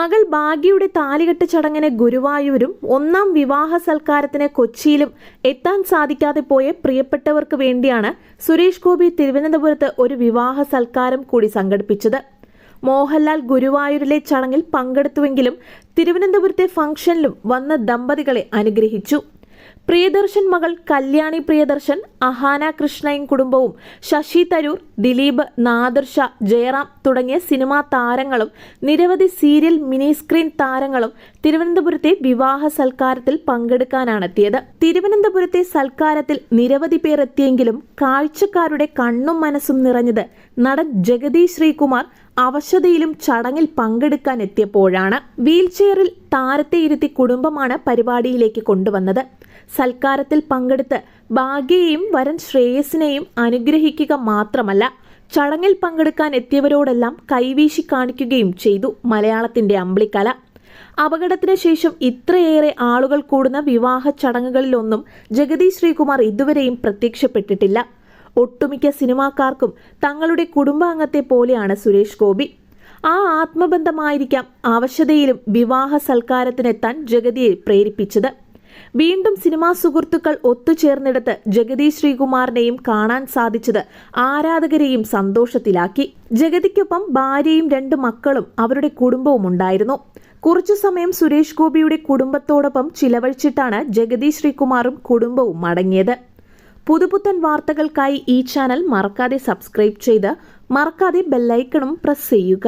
മകൾ ഭാഗ്യയുടെ താലികെട്ട് ചടങ്ങിന് ഗുരുവായൂരും ഒന്നാം വിവാഹ സൽക്കാരത്തിന് കൊച്ചിയിലും എത്താൻ സാധിക്കാതെ പോയ പ്രിയപ്പെട്ടവർക്ക് വേണ്ടിയാണ് സുരേഷ് ഗോപി തിരുവനന്തപുരത്ത് ഒരു വിവാഹ സൽക്കാരം കൂടി സംഘടിപ്പിച്ചത്. മോഹൻലാൽ ഗുരുവായൂരിലെ ചടങ്ങിൽ പങ്കെടുത്തുവെങ്കിലും തിരുവനന്തപുരത്തെ ഫംഗ്ഷനിലും വന്ന ദമ്പതികളെ അനുഗ്രഹിച്ചു. പ്രിയദർശൻ മകൾ കല്യാണി പ്രിയദർശൻ അഹാന കൃഷ്ണയും കുടുംബവും ശശി തരൂർ ദിലീപ് നാദർഷ ജയറാം തുടങ്ങിയ സിനിമാ താരങ്ങളും നിരവധി സീരിയൽ മിനി സ്ക്രീൻ താരങ്ങളും തിരുവനന്തപുരത്തെ വിവാഹ സൽക്കാരത്തിൽ പങ്കെടുക്കാനാണെത്തിയത്. തിരുവനന്തപുരത്തെ സൽക്കാരത്തിൽ നിരവധി പേർ എത്തിയെങ്കിലും കാഴ്ചക്കാരുടെ കണ്ണും മനസ്സും നിറഞ്ഞത് നടൻ ജഗതി ശ്രീകുമാർ അവശതയിലും ചടങ്ങിൽ പങ്കെടുക്കാൻ എത്തിയപ്പോഴാണ് വീൽചെയറിൽ താരത്തെ ഇരുത്തി കുടുംബമാണ് പരിപാടിയിലേക്ക് കൊണ്ടുവന്നത്. സൽക്കാരത്തിൽ പങ്കെടുത്ത് ഭാഗ്യയെയും വരൻ ശ്രേയസിനെയും അനുഗ്രഹിക്കുക മാത്രമല്ല ചടങ്ങിൽ പങ്കെടുക്കാൻ എത്തിയവരോടെല്ലാം കൈവീശി കാണിക്കുകയും ചെയ്തു മലയാളത്തിന്റെ അമ്പിളിക്കല. അപകടത്തിന് ശേഷം ഇത്രയേറെ ആളുകൾ കൂടുന്ന വിവാഹ ചടങ്ങുകളിലൊന്നും ജഗതി ശ്രീകുമാർ ഇതുവരെയും പ്രത്യക്ഷപ്പെട്ടിട്ടില്ല. ഒട്ടുമിക്ക സിനിമാക്കാർക്കും തങ്ങളുടെ കുടുംബാംഗത്തെ പോലെയാണ് സുരേഷ് ഗോപി. ആ ആത്മബന്ധമായിരിക്കാം അവശതയിലും വിവാഹ സൽക്കാരത്തിനെത്താൻ ജഗതിയെ പ്രേരിപ്പിച്ചത്. വീണ്ടും സിനിമാ സുഹൃത്തുക്കൾ ഒത്തുചേർന്നിടത്ത് ജഗതി ശ്രീകുമാറിനെയും കാണാൻ സാധിച്ചത് ആരാധകരെയും സന്തോഷത്തിലാക്കി. ജഗതിക്കൊപ്പം ഭാര്യയും രണ്ട് മക്കളും അവരുടെ കുടുംബവും ഉണ്ടായിരുന്നു. കുറച്ചു സമയം സുരേഷ് ഗോപിയുടെ കുടുംബത്തോടൊപ്പം ചിലവഴിച്ചിട്ടാണ് ജഗതി ശ്രീകുമാറും കുടുംബവും മടങ്ങിയത്. പുതുപുത്തൻ വാർത്തകൾക്കായി ഈ ചാനൽ മറക്കാതെ സബ്സ്ക്രൈബ് ചെയ്ത് മറക്കാതെ ബെല്ലൈക്കണും പ്രസ് ചെയ്യുക.